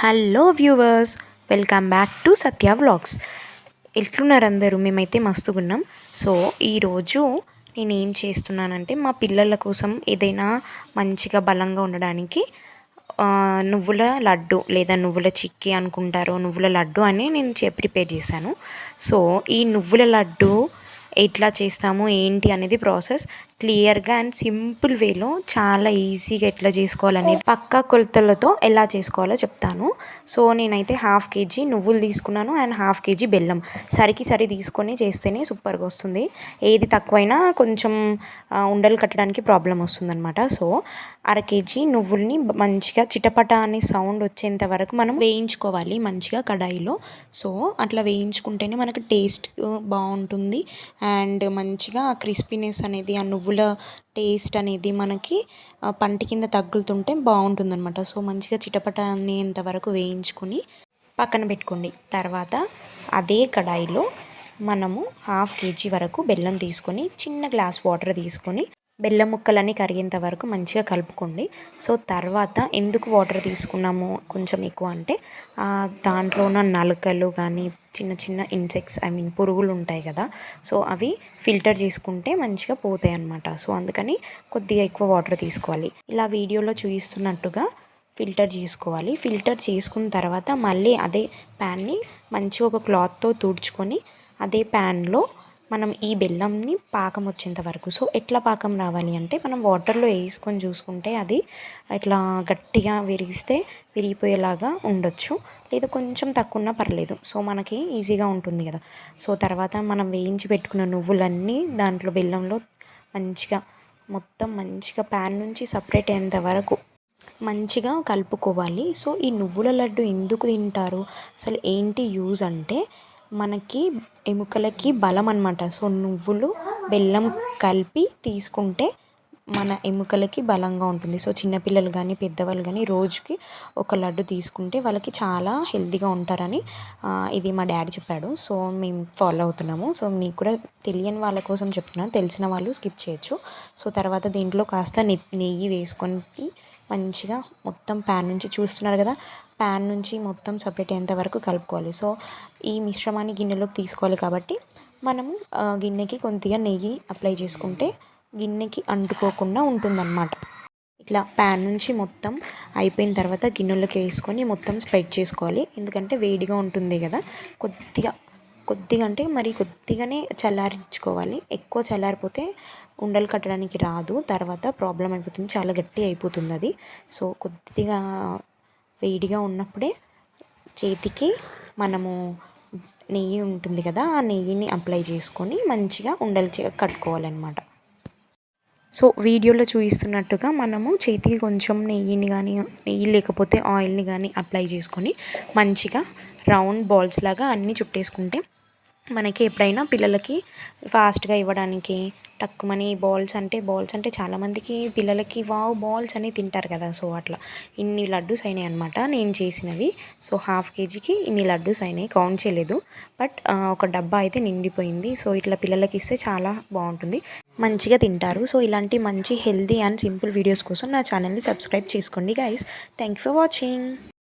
Hello viewers welcome back to Satya vlogs. ఎట్లున్నారు అందరూ మేమైతే మస్తుగున్నాం. సో ఈరోజు నేను ఏం చేస్తున్నానంటే మా పిల్లల కోసం ఏదైనా మంచిగా బలంగా ఉండడానికి నువ్వుల లడ్డు లేదా నువ్వుల చిక్కీ అనుకుంటారో నువ్వుల లడ్డు అని నేను ప్రిపేర్ చేశాను. సో ఈ నువ్వుల లడ్డు ఎట్లా చేస్తాము ఏంటి అనేది ప్రాసెస్ క్లియర్గా అండ్ సింపుల్ వేలో చాలా ఈజీగా ఎట్లా చేసుకోవాలనేది పక్కా కొలతలతో ఎలా చేసుకోవాలో చెప్తాను. సో నేనైతే హాఫ్ కేజీ నువ్వులు తీసుకున్నాను అండ్ హాఫ్ కేజీ బెల్లం. సరికి సరి తీసుకొని చేస్తేనే సూపర్గా వస్తుంది. ఏది తక్కువైనా కొంచెం ఉండలు కట్టడానికి ప్రాబ్లం వస్తుందన్నమాట. సో అర కేజీ నువ్వుల్ని మంచిగా చిటపట అనే సౌండ్ వచ్చేంత వరకు మనం వేయించుకోవాలి మంచిగా కడాయిలో. సో అట్లా వేయించుకుంటేనే మనకు టేస్ట్ బాగుంటుంది. అండ్ మంచిగా క్రిస్పీనెస్ అనేది ఆ నువ్వుల టేస్ట్ అనేది మనకి పంటి కింద తగులుతుంటే బాగుంటుందన్నమాట. సో మంచిగా చిటపట అనేంత వరకు వేయించుకొని పక్కన పెట్టుకోండి. తర్వాత అదే కడాయిలో మనము హాఫ్ కేజీ వరకు బెల్లం తీసుకొని చిన్న గ్లాస్ వాటర్ తీసుకొని బెల్లం ముక్కలన్నీ కరిగేంత వరకు మంచిగా కలుపుకోండి. సో తర్వాత ఎందుకు వాటర్ తీసుకున్నాము కొంచెం ఎక్కువ అంటే దాంట్లో ఉన్న నలకలు కానీ చిన్న చిన్న ఇన్సెక్ట్స్ ఐ మీన్ పురుగులు ఉంటాయి కదా. సో అవి ఫిల్టర్ చేసుకుంటే మంచిగా పోతాయి అన్నమాట సో అందుకని కొద్దిగా ఎక్కువ వాటర్ తీసుకోవాలి. ఇలా వీడియోలో చూపిస్తున్నట్టుగా ఫిల్టర్ చేసుకోవాలి. ఫిల్టర్ చేసుకున్న తర్వాత మళ్ళీ అదే ప్యాన్ని మంచిగా ఒక క్లాత్తో తుడుచుకొని అదే ప్యాన్లో మనం ఈ బెల్లంని పాకం వచ్చేంత వరకు. సో ఎట్లా పాకం రావాలి అంటే మనం వాటర్లో వేసుకొని చూసుకుంటే అది ఇట్లా గట్టిగా విరిగిస్తే విరిగిపోయేలాగా ఉండొచ్చు. లేదా కొంచెం తక్కువ ఉన్నా పర్లేదు. సో మనకి ఈజీగా ఉంటుంది కదా. సో తర్వాత మనం వేయించి పెట్టుకున్న నువ్వులన్నీ దాంట్లో బెల్లంలో మంచిగా మొత్తం మంచిగా ప్యాన్ నుంచి సపరేట్ అయ్యేంత వరకు మంచిగా కలుపుకోవాలి. సో ఈ నువ్వుల లడ్డు ఎందుకు తింటారు? అసలు ఏంటి యూజ్ అంటే మనకి ఎముకలకి బలం అనమాట సో నువ్వులు బెల్లం కలిపి తీసుకుంటే మన ఎముకలకి బలంగా ఉంటుంది. సో చిన్నపిల్లలు కానీ పెద్దవాళ్ళు కానీ రోజుకి ఒక లడ్డు తీసుకుంటే వాళ్ళకి చాలా హెల్తీగా ఉంటారని ఇది మా డాడీ చెప్పాడు. సో మేము ఫాలో అవుతున్నాము. సో మీకు కూడా తెలియని వాళ్ళ కోసం చెప్తున్నాను. తెలిసిన వాళ్ళు స్కిప్ చేయొచ్చు. సో తర్వాత దీంట్లో కాస్త నెయ్యి వేసుకొని మంచిగా మొత్తం ప్యాన్ నుంచి చూస్తున్నారు కదా ప్యాన్ నుంచి మొత్తం సపరేట్ అయ్యేంత వరకు కలుపుకోవాలి. సో ఈ మిశ్రమాన్ని గిన్నెలోకి తీసుకోవాలి కాబట్టి మనం గిన్నెకి కొద్దిగా నెయ్యి అప్లై చేసుకుంటే గిన్నెకి అంటుకోకుండా ఉంటుందన్నమాట. ఇట్లా ప్యాన్ నుంచి మొత్తం అయిపోయిన తర్వాత గిన్నెలోకి వేసుకొని మొత్తం స్ప్రెడ్ చేసుకోవాలి. ఎందుకంటే వేడిగా ఉంటుంది కదా. కొద్దిగా కొద్దిగా అంటే మరి కొద్దిగానే చల్లారించుకోవాలి. ఎక్కువ చల్లారిపోతే ఉండలు కట్టడానికి రాదు. తర్వాత ప్రాబ్లం అయిపోతుంది. చాలా గట్టి అయిపోతుంది అది. సో కొద్దిగా వేడిగా ఉన్నప్పుడే చేతికి మనము నెయ్యి ఉంటుంది కదా ఆ నెయ్యిని అప్లై చేసుకొని మంచిగా ఉండలు కట్టుకోవాలన్నమాట. సో వీడియోలో చూపిస్తున్నట్టుగా మనము చేతికి కొంచెం నెయ్యిని కానీ నెయ్యి లేకపోతే ఆయిల్ని కానీ అప్లై చేసుకొని మంచిగా రౌండ్ బాల్స్ లాగా అన్నీ చుట్టేసుకుంటే మనకి ఎప్పుడైనా పిల్లలకి ఫాస్ట్గా ఇవ్వడానికి టక్కుమని బాల్స్ అంటే బాల్స్ అంటే చాలామందికి పిల్లలకి వావ్ బాల్స్ అని తింటారు కదా. సో అట్లా ఇన్ని లడ్డూస్ అయినాయి అనమాట నేను చేసినవి. సో హాఫ్ కేజీకి ఇన్ని లడ్డూస్ అయినాయి. కౌంట్ చేయలేదు. బట్ ఒక డబ్బా అయితే నిండిపోయింది. సో ఇట్లా పిల్లలకి ఇస్తే చాలా బాగుంటుంది. మంచిగా తింటారు. సో ఇలాంటి మంచి హెల్దీ అండ్ సింపుల్ వీడియోస్ కోసం నా ఛానల్ని సబ్స్క్రైబ్ చేసుకోండి guys thank you for watching